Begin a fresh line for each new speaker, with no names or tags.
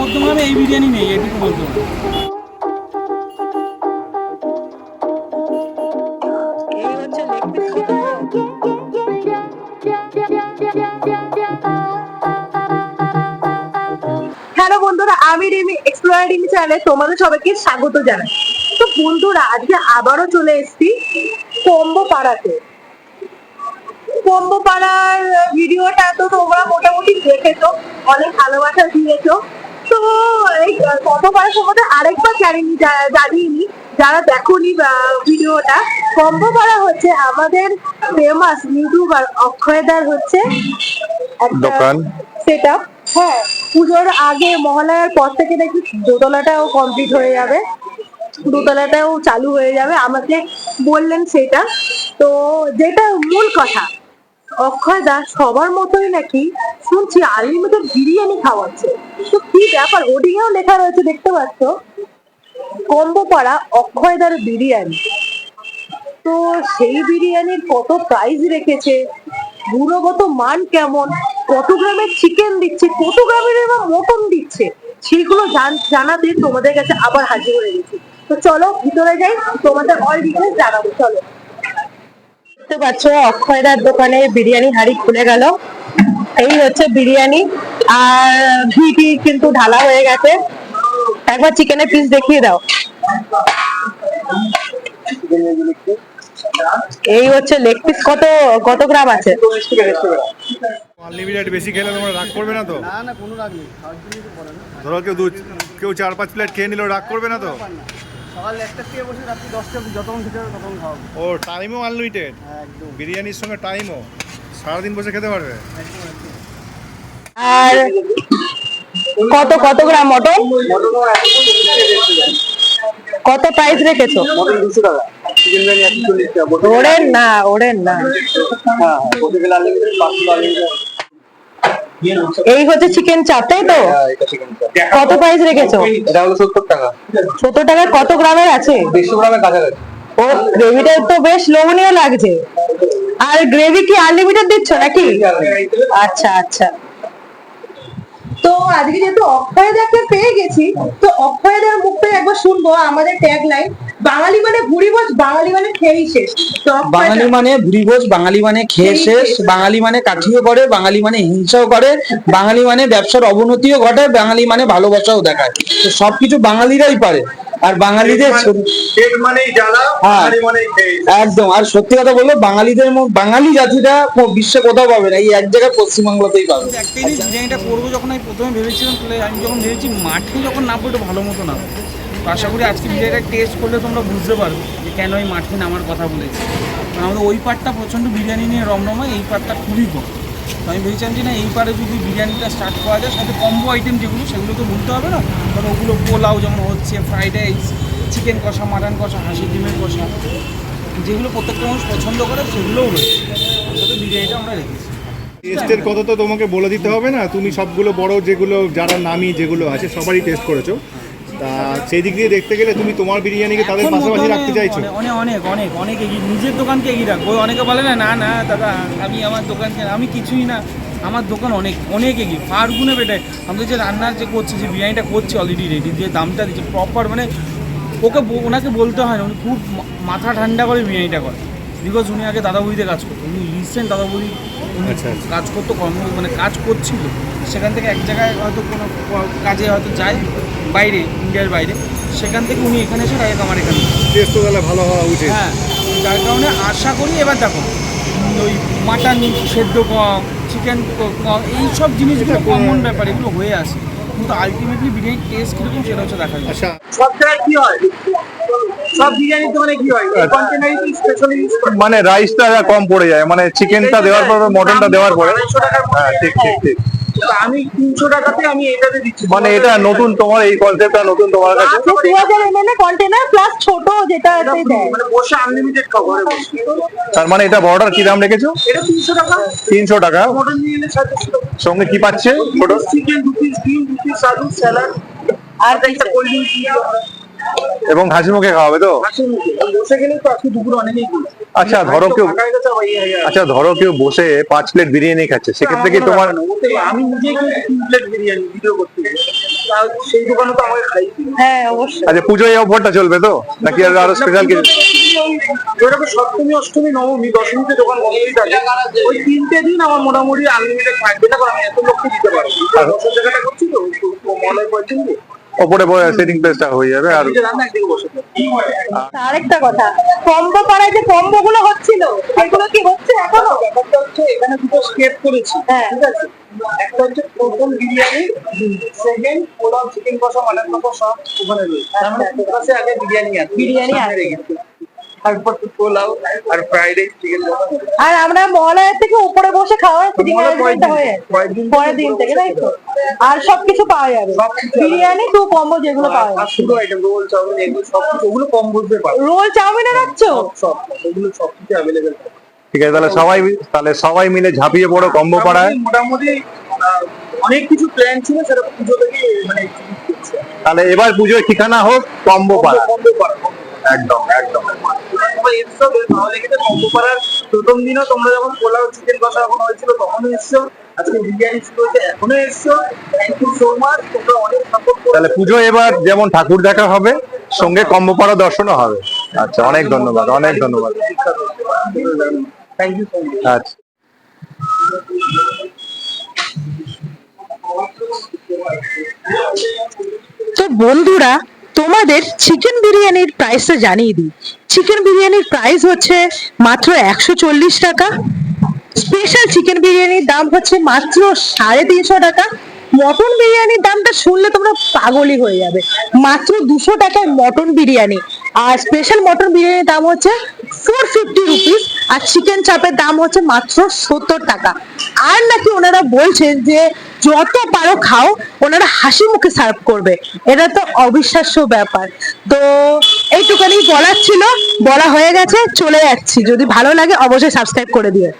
মধ্যমগ্রামে এই বিরিয়ানি নেই, এটুকু বলতে
তোমাদের সবাইকে স্বাগত জানাই। তো বন্ধুরা, আজকে আবারও চলে এসেছি কম্বো পাড়াতে ভিডিওটা তো তোমরা মোটামুটি দেখেছ, অনেক ভালোবাসা দিয়েছ। তো এই পাড়ার সম্বন্ধে আরেকবার জানিনি জা- জানিয়ে নি যারা দেখোনি ভিডিওটা কম্বো পাড়া হচ্ছে আমাদের ফেমাস ইউটিউবার অক্ষয়দার হচ্ছে
দোকান।
সেট আপ হ্যাঁ পুজোর আগে মহালয়ার পর থেকে নাকি দোতলাটাও কমপ্লিট হয়ে যাবে। দোতলাটাও চালু হয়ে যাবে। আমাকে বললেন সেটা। তো যেটা মূল কথা অক্ষয় দা সবার মতোই নাকি শুনছি আনলিমিটেড বিরিয়ানি খাওয়াচ্ছে। তো কি ব্যাপার? হোর্ডিংয়েও লেখা রয়েছে, দেখতে পাচ্ছ? কম্বো পাড়া অক্ষয়দার বিরিয়ানি। তো সেই বিরিয়ানির কত প্রাইস রেখেছে? গুণগত মান কেমন? কত গ্রামের চিকেন দিচ্ছে? কত গ্রামের এবার মটন দিচ্ছে? সেগুলো জান- জানাতে তোমাদের কাছে আবার হাজির হয়ে গেছি। তো চলো, ভিতরে যাই, তোমাদের অল ডিটেলস জানাব, চলো। দেখতে পাচ্ছ, অক্ষয়দার দোকানে বিরিয়ানি হাড়ি খুলে গেল। এই হচ্ছে বিরিয়ানি। আর ঘিটি কিন্তু ঢালা হয়ে গেছে। একবার চিকেনের পিস দেখিয়ে দাও। এই হচ্ছে লেগ পিস কত কত গ্রাম আছে?
আনলিমিটেড বেশি খেলে তোমরা রাগ করবে না তো?
না না কোনো রাগ নেই। খাওয়ার জন্যই তো করে না।
ধরো কেউ দু কেউ চার পাঁচ প্লেট খেয়ে নিল রাগ করবে না তো?
সকাল একটা থেকে বসে রাত্রি দশটা অবধি যতক্ষণ খেতে হবে ততক্ষণ খাওয়াবো
ও টাইমও আনলিমিটেড
হ্যাঁ একদম।
বিরিয়ানির সঙ্গে টাইমও সারাদিন বসে খেতে পারবে?
একদম একদম।
আর কত কত গ্রাম মটন? কত প্রাইস রেখেছো? ওরেন না ওরেন না। এই হচ্ছে চিকেন চাপ তো? কত প্রাইস রেখেছো?
এটা হলো সত্তর টাকা।
সত্তর টাকার কত গ্রামের আছে?
দেড়শো গ্রামের কাছাকাছি
ও গ্রেভিটা তো বেশ লোভনীয় লাগছে। আর গ্রেভি কি আনলিমিটেড দিচ্ছ নাকি? আচ্ছা আচ্ছা। তো আজকে যেহেতু অক্ষয়দাকে পেয়ে গেছি তো অক্ষয়দার মুখ থেকে একবার শুনব আমাদের ট্যাগ লাইন বাঙালি মানে ভুড়ি ভোজ বাঙালি মানে খেয়েই শেষ। তো
বাঙালি মানে ভুরিভোজ বাঙালি মানে খেয়ে শেষ। বাঙালি মানে কাঠিও করে বাঙালি মানে হিংসাও করে বাঙালি মানে ব্যবসার অবনতিও ঘটায় বাঙালি মানে ভালোবাসাও দেখায়। তো সবকিছু বাঙালিরাই পারে। আর বাঙালিদের
জ্বালা
হ্যাঁ। একদম। আর সত্যি কথা বলল বাঙালিদের বাঙালি জাতিটা বিশ্বে কোথাও পাবে না এই এক জায়গায় পশ্চিমবাংলাতেই পাবে।
একটাই বিরিয়ানিটা করব যখন আমি প্রথমে ভেবেছিলাম আমি যখন ভেবেছি মাঠে যখন নামবো একটু ভালো মতো তো আশা করি আজকে বিরিয়ানিটা টেস্ট করলে তোমরা বুঝতে পারবে যে কেন আমি মাঠে নামার কথা বলেছি। কারণ আমাদের ওই পার্টটা প্রচণ্ড বিরিয়ানি নিয়ে রমরমা এই পার্টটা খুবই কম আমি ভেবেছিলাম যে না, এই পারে যদি বিরিয়ানিটা স্টার্ট করা যায় সাথে কম্বো আইটেম যেগুলো, সেগুলো তো বলতে হবে না। কারণ ওগুলো পোলাও যেমন হচ্ছে ফ্রাইড রাইস চিকেন কষা মাটন কষা, হাঁসের ডিমের কষা, যেগুলো প্রত্যেকটা মানুষ পছন্দ করে, সেগুলোও রয়েছে। সাথে বিরিয়ানিটা আমরা রেখেছি।
টেস্টের কথা তো তোমাকে বলে দিতে হবে না। তুমি সবগুলো বড়, যেগুলো যারা নামি, যেগুলো আছে, সবারই টেস্ট করেছ। তা সেই দিক দিয়ে দেখতে গেলে তুমি তোমার বিরিয়ানিকে তাদের পাশাপাশি রাখতে চাইছো?
অনেক অনেক অনেক অনেক এগিয়ে নিজের দোকানকে এগিয়ে রাখব। অনেকে বলে না না না দাদা আমি আমার দোকানকে আমি কিছুই না আমার দোকান অনেক অনেক এগিয়ে। ফার গুণে বেটে আমাদের যে রান্নার যে করছে যে বিরিয়ানিটা করছে অলরেডি রেডি যে দামটা দিচ্ছে প্রপার মানে ওকে ওনাকে বলতে হয় না উনি খুব মাথা ঠান্ডা করে বিরিয়ানিটা করে। বিকজ উনি আগে দাদা বৌদিতে কাজ করতো। উনি রিসেন্ট দাদা বৌদি উনি। কাজ করতো কর্ম মানে কাজ করছিল। সেখান থেকে এক জায়গায় হয়তো কোনো কাজে হয়তো যায় বাইরে ইন্ডিয়ার বাইরে। সেখান থেকে উনি এখানে এসে ডাইরেক্ট আমার এখানে
টেস্ট তাহলে ভালো হওয়া উচিত।
হ্যাঁ যার কারণে আশা করি এবার দেখো ওই মাটন সেদ্ধ কম চিকেন কম এই সব জিনিসগুলো কমন ব্যাপার এগুলো হয়ে আসে। কিন্তু আলটিমেটলি বিরিয়ানির টেস্ট কীরকম সেটা হচ্ছে দেখা যায়
আচ্ছা।
সব জায়গায় কি হয়? সব বিরিয়ানি মানে কি হয়? কন্টেনারি স্পেশালি
মানে রাইসটা কম পড়ে যায়। মানে চিকেনটা দেওয়ার পর মটনটা দেওয়ার পরে। হ্যাঁ ঠিক ঠিক ঠিক।
আমি তিনশো টাকাতে আমি এটাতে দিচ্ছি।
মানে এটা নতুন তোমার এই কনসেপ্টটা নতুন তোমার কাছে?
দু হাজার এম এল কন্টেনার প্লাস ছোট যেটা দেয়।
মানে বসে আনলিমিটেড খাব ঘরে বসে।
তার মানে এটা বর্ডার কি দাম রেখেছো?
এটা তিনশো টাকা।
তিনশো টাকা।
মটন নিয়ে এলে
সঙ্গে কি পাচ্ছে?
চিকেন দু পিস ডিম দু পিস আলু স্যালাড আর একটা কোল্ড ড্রিঙ্কস
এবং হাসি মুখে খাওয়াবে তো। আচ্ছা ধরো কেউ
হয়ে হয়ে।
আচ্ছা ধরো কেউ বসে পাঁচ প্লেট বিরিয়ানি খাচ্ছে সেক্ষেত্রে কি তোমার
আমি তিন প্লেট বিরিয়ানি ভিডিও করতে সেই দোকানে তো আমাকে খাই
হ্যাঁ অবশ্যই।
আচ্ছা পুজোয় অফারটা চলবে তো? নাকি আর আরও স্পেশাল কিছু?
ওইরকম সপ্তমী অষ্টমী নবমী দশমীতে দোকান ওই তিনটে দিন আমার মোটামুটি আনলিমিটেড থাকবে। না কারণ আমি এত লোককে দিতে পারব বছর জায়গাটা করছি তো পয়সা দিয়ে
ওপরে সেটিং প্লেসটা হয়ে যাবে আর
থাকব।
আরেকটা কথা কম্বো পাড়ায় যে কম্বো গুলো হচ্ছিল সেগুলো কি হচ্ছে এখনও
ব্যাপারটা হচ্ছে এখানে দুটো স্কেপ করেছি
হ্যাঁ।
ঠিক আছে একটা হচ্ছে প্রথম বিরিয়ানি সেকেন্ড পোলাও চিকেন কষা মাটন কষা সব ওখানে রয়েছে তার মানে ফোকাসে আগে বিরিয়ানি আছে
বিরিয়ানি আছে।
রেখেছি। তারপর পোলাও আর ফ্রাইড রাইস চিকেন
আর আমরা মহালয়ার থেকে উপরে বসে খাওয়ার সিটিং
মহালয়ার পরের দিন
হয়ে
থেকে, পরের দিন
তাই তো? আর সবকিছু পাওয়া যাবে। বিরিয়ানি টু কম্বো যেগুলো পাওয়া যাবে।
শুধু আইটেম রোল চাউমিন এগুলো সব ওগুলো কম বুঝতে পারবে
রোল চাউমিনে রাখছো
সব ওগুলো সব কিছু অ্যাভেলেবেল
ঠিক আছে তাহলে সবাই তাহলে সবাই মিলে ঝাঁপিয়ে পড়ো কম্বো পাড়ায়।
মোটামুটি অনেক কিছু প্ল্যান ছিল সেটা পুজো থেকে মানে
তাহলে এবার পুজোর ঠিকানা হোক কম্বো পাড়া।
কম্বো পাড়া।
একদম একদম।
এসছো ভালো লেগেছে প্রথম দিনও তোমরা যখন পোলাও চিকেন কষা এখন হয়েছিল তখনও এসছো। আজকে বিরিয়ানি শুরু হয়েছে এখনও এসছো। থ্যাংক ইউ সো মাচ তোমরা অনেক সাপোর্ট
তাহলে পুজো এবার যেমন ঠাকুর দেখা হবে সঙ্গে কম্বো পাড়া দর্শনও হবে। আচ্ছা অনেক ধন্যবাদ অনেক ধন্যবাদ।
থ্যাংক ইউ সো মাচ
আচ্ছা।
তো বন্ধুরা তোমাদের চিকেন বিরিয়ানির প্রাইসটা জানিয়ে দিই। চিকেন বিরিয়ানির প্রাইস হচ্ছে মাত্র একশো চল্লিশ টাকা। স্পেশাল চিকেন বিরিয়ানির দাম হচ্ছে মাত্র সাড়ে তিনশো টাকা। মটন বিরিয়ানির দামটা শুনলে তোমরা পাগলই হয়ে যাবে। মাত্র দুশো টাকায় মটন বিরিয়ানি। আর স্পেশাল মটন বিরিয়ানির দাম হচ্ছে ফোর ফিফটি রুপিস আর চিকেন চাপের দাম হচ্ছে মাত্র সত্তর টাকা। আর নাকি ওনারা বলছেন যে যত পারো খাও, ওনারা হাসি মুখে সার্ভ করবে। এটা তো অবিশ্বাস্য ব্যাপার। তো এইটুখানি বলার ছিল, বলা হয়ে গেছে, চলে যাচ্ছি। যদি ভালো লাগে, অবশ্যই সাবস্ক্রাইব করে দিও।